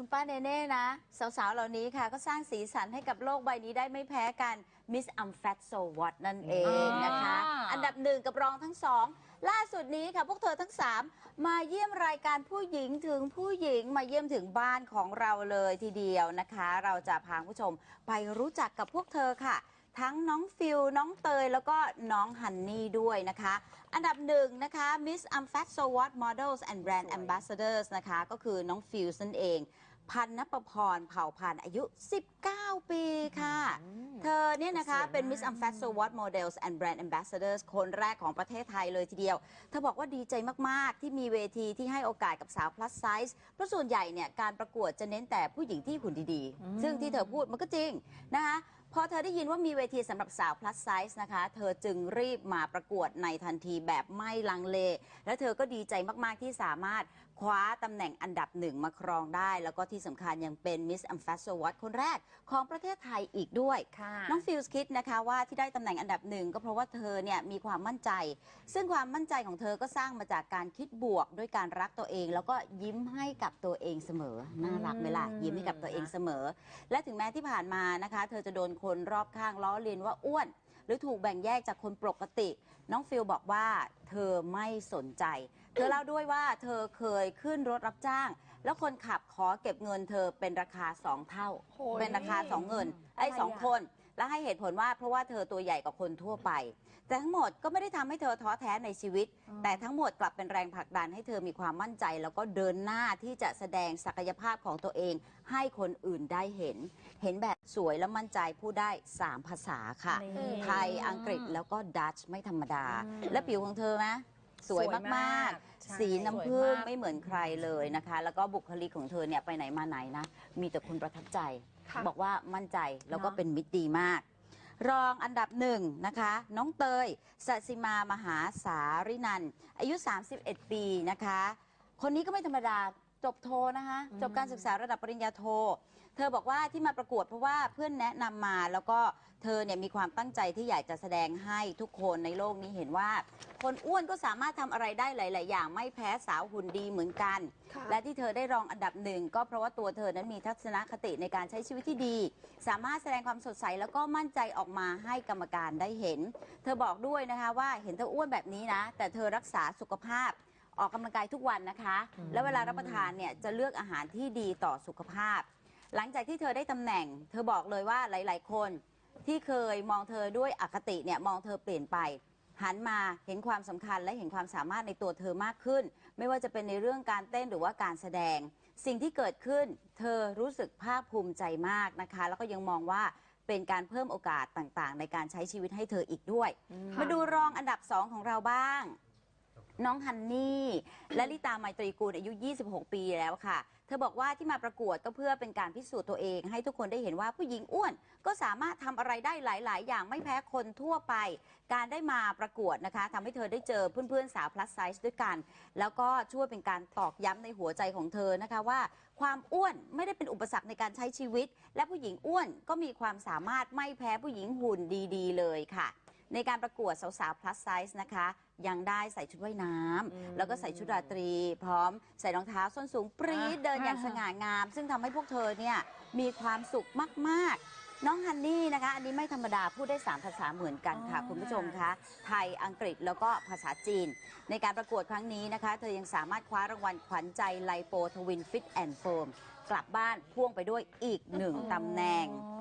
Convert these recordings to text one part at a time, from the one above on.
คุณป้าเนเน่นะ สาวๆ เหล่านี้ค่ะ ก็สร้างสีสันให้กับโลกใบนี้ได้ไม่แพ้กัน Miss I'm Fat So What นั่นเองนะคะ อ่า อันดับหนึ่งกับรองทั้งสองล่าสุดนี้ค่ะ พวกเธอทั้งสามมาเยี่ยมรายการผู้หญิงถึงผู้หญิงมาเยี่ยมถึงบ้านของเราเลยทีเดียวนะคะ เราจะพาคุณผู้ชมไปรู้จักกับพวกเธอค่ะ ทั้งน้องฟิลน้องเตย แล้วก็น้องฮันนี่ด้วยนะคะ อันดับหนึ่งนะคะ Miss I'm Fat So What Models and Brand Ambassadors นะคะ ก็คือน้องฟิลนั่นเอง พันนปพรเผ่าพันธุ์อายุ 19 ปีค่ะ เธอเนี่ยนะคะเป็น Miss I'm Fat So What Models and Brand Ambassadors คนแรกของประเทศไทยเลยทีเดียว เธอบอกว่าดีใจมาก ๆ ที่มีเวทีที่ให้โอกาสกับสาว plus size เพราะส่วนใหญ่เนี่ยการประกวดจะเน้นแต่ผู้หญิงที่หุ่นดี ๆ ซึ่งที่เธอพูดมันก็จริงนะคะพอเธอได้ยินว่ามีเวทีสำหรับสาว plus size นะคะ เธอจึงรีบมาประกวดในทันทีแบบไม่ลังเล และเธอก็ดีใจมาก ๆ ที่สามารถคว้าตำแหน่งอันดับหนึ่งมาครองได้ แล้วก็ที่สำคัญยังเป็น Miss a m f a s o w a t คนแรกของประเทศไทยอีกด้วย ค่ะ น้องฟิลส์คิดนะคะว่าที่ได้ตำแหน่งอันดับหนึ่งก็เพราะว่าเธอเนี่ยมีความมั่นใจ ซึ่งความมั่นใจของเธอก็สร้างมาจากการคิดบวกด้วยการรักตัวเอง แล้วก็ยิ้มให้กับตัวเองเสมอน่ารักไหมล่ะยิ้มให้กับตัวเองเสมอ และถึงแม้ที่ผ่านมานะคะ เธอจะโดนคนรอบข้างล้อเลียนว่าอ้วน หรือถูกแบ่งแยกจากคนปกติ น้องฟิลบอกว่าเธอไม่สนใจ เธอเล่าด้วยว่าเธอเคยขึ้นรถรับจ้าง แล้วคนขับขอเก็บเงินเธอเป็นราคาสองเท่า โอ้ย เป็นราคาสองเงินไอ้อะไรสองอะคน และให้เหตุผลว่าเพราะว่าเธอตัวใหญ่กว่าคนทั่วไป แต่ทั้งหมดก็ไม่ได้ทำให้เธอท้อแท้ในชีวิต แต่ทั้งหมดกลับเป็นแรงผลักดันให้เธอมีความมั่นใจ แล้วก็เดินหน้าที่จะแสดงศักยภาพของตัวเอง ให้คนอื่นได้เห็น เห็นแบบสวยและมั่นใจพูดได้ 3 ภาษาค่ะ นี่ ไทยอังกฤษแล้วก็ดัตช์ไม่ธรรมดาอืมและผิวของเธอไหม สวยสวยมามากกใช่ๆ สีน้ำผึ้งสวยมาก ไม่เหมือนใครเลยนะคะ แล้วก็บุคลิกของเธอเนี่ยไปไหนมาไหนนะ มีแต่คนประทับใจ ค่ะบอกว่ามั่นใจแล้วก็เนอะ เป็นมิตรดีมาก รองอันดับหนึ่งนะคะ น้องเตยสสิมามหาสารินันท์อายุ 31 ปีนะคะ คนนี้ก็ไม่ธรรมดาจบโทนะคะ จบการศึกษาระดับปริญญาโท เธอบอกว่าที่มาประกวดเพราะว่าเพื่อนแนะนำมาแล้วก็เธอเนี่ยมีความตั้งใจที่อยากจะแสดงให้ทุกคนในโลกนี้เห็นว่า คนอ้วนก็สามารถทำอะไรได้หลาย ๆ อย่างไม่แพ้สาวหุ่นดีเหมือนกันและที่เธอได้รองอันดับหนึ่งก็เพราะว่าตัวเธอนั้นมีทัศนคติในการใช้ชีวิตที่ดี สามารถแสดงความสดใสแล้วก็มั่นใจออกมาให้กรรมการได้เห็น เธอบอกด้วยนะคะว่าเห็นเธออ้วนแบบนี้นะ แต่เธอรักษาสุขภาพ ออกกำลังกายทุกวันนะคะ แล้วเวลารับประทานเนี่ยจะเลือกอาหารที่ดีต่อสุขภาพ หลังจากที่เธอได้ตำแหน่ง เธอบอกเลยว่าหลาย ๆ คนที่เคยมองเธอด้วยอคติเนี่ยมองเธอเปลี่ยนไป หันมาเห็นความสำคัญและเห็นความสามารถในตัวเธอมากขึ้น ไม่ว่าจะเป็นในเรื่องการเต้นหรือว่าการแสดง สิ่งที่เกิดขึ้น เธอรู้สึกภาคภูมิใจมากนะคะ แล้วก็ยังมองว่าเป็นการเพิ่มโอกาสต่างๆ ในการใช้ชีวิตให้เธออีกด้วย มาดูรองอันดับ2ของเราบ้าง น้องฮันนี่และลิตาไมตรีกูลอายุ 26 ปีแล้วค่ะ เธอบอกว่าที่มาประกวดก็เพื่อเป็นการพิสูจน์ตัวเอง ให้ทุกคนได้เห็นว่าผู้หญิงอ้วน ก็สามารถทำอะไรได้หลาย ๆ อย่างไม่แพ้คนทั่วไป การได้มาประกวดนะคะทำให้เธอได้เจอเพื่อน ๆ สาว plus size ด้วยกัน แล้วก็ช่วยเป็นการตอกย้ำในหัวใจของเธอนะคะว่า ความอ้วนไม่ได้เป็นอุปสรรคในการใช้ชีวิต และผู้หญิงอ้วนก็มีความสามารถไม่แพ้ผู้หญิงหุ่นดี ๆ เลยค่ะ ในการประกวดสาวๆ plus size นะคะ ยังได้ใส่ชุดว่ายน้ำแล้วก็ใส่ชุดราตรี พร้อมใส่รองเท้าส้นสูงปรี๊ดอ่าเดินอย่างสง่างาม ซึ่งทำให้พวกเธอเนี่ยมีความสุขมากๆ น้องฮันนี่นะคะ อันนี้ไม่ธรรมดาพูดได้3ภาษาเหมือนกันค่ะอ๋อคุณผู้ชมคะ ไทยอังกฤษแล้วก็ภาษาจีน ในการประกวดครั้งนี้นะคะ เธอยังสามารถคว้ารางวัลขวัญใจไลโปทวินฟิตแอนด์โฟมกลับบ้านพ่วงไปด้วยอีกหนึ่งตำแหน่ง อ๋อ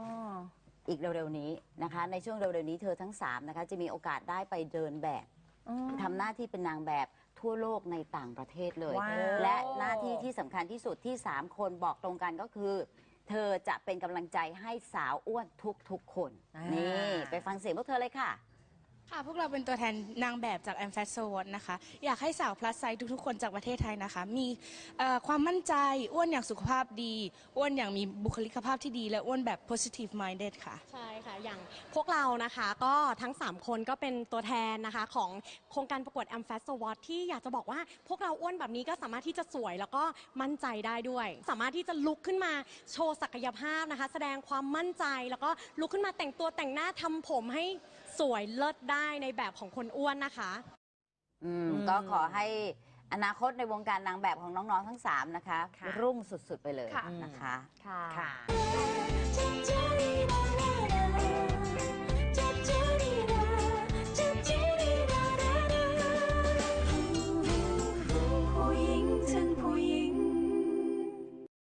อีกเร็วๆนี้นะคะ ในช่วงเร็วๆนี้เธอทั้ง3นะคะจะมีโอกาสได้ไปเดินแบบอืมทำหน้าที่เป็นนางแบบทั่วโลกในต่างประเทศเลย ว้าว และหน้าที่ที่สำคัญที่สุดที่ 3 คนบอกตรงกันก็คือ เธอจะเป็นกำลังใจให้สาวอ้วนทุกๆคนนี่ ไปฟังเสียงพวกเธอเลยค่ะ ค่ะ พวกเราเป็นตัวแทนนางแบบจาก a m f a s s o w a t นะคะ อยากให้สาว plus size ทุกๆ คนจากประเทศไทยนะคะ มีเอ่อความมั่นใจ อ้วนอย่างสุขภาพดี อ้วนอย่างมีบุคลิกภาพที่ดี และอ้วนแบบ positive minded ค่ะ ใช่ค่ะ อย่างพวกเรานะคะก็ทั้ง 3 คนก็เป็นตัวแทนนะคะของโครงการประกวด a m f a s a w a r d ที่อยากจะบอกว่าพวกเราอ้วนแบบนี้ก็สามารถที่จะสวยแล้วก็มั่นใจได้ด้วย สามารถที่จะลุกขึ้นมาโชว์ศักยภาพนะคะ แสดงความมั่นใจแล้วก็ลุกขึ้นมาแต่งตัวแต่งหน้าทำผมให้ สวยเลิศได้ในแบบของคนอ้วนนะคะ อืมอืม ก็ขอให้อนาคตในวงการนางแบบของน้องๆทั้ง3นะคะ ค่ะรุ่งสุดๆไปเลยค่ะ นะคะ ค่ะ ค่ะ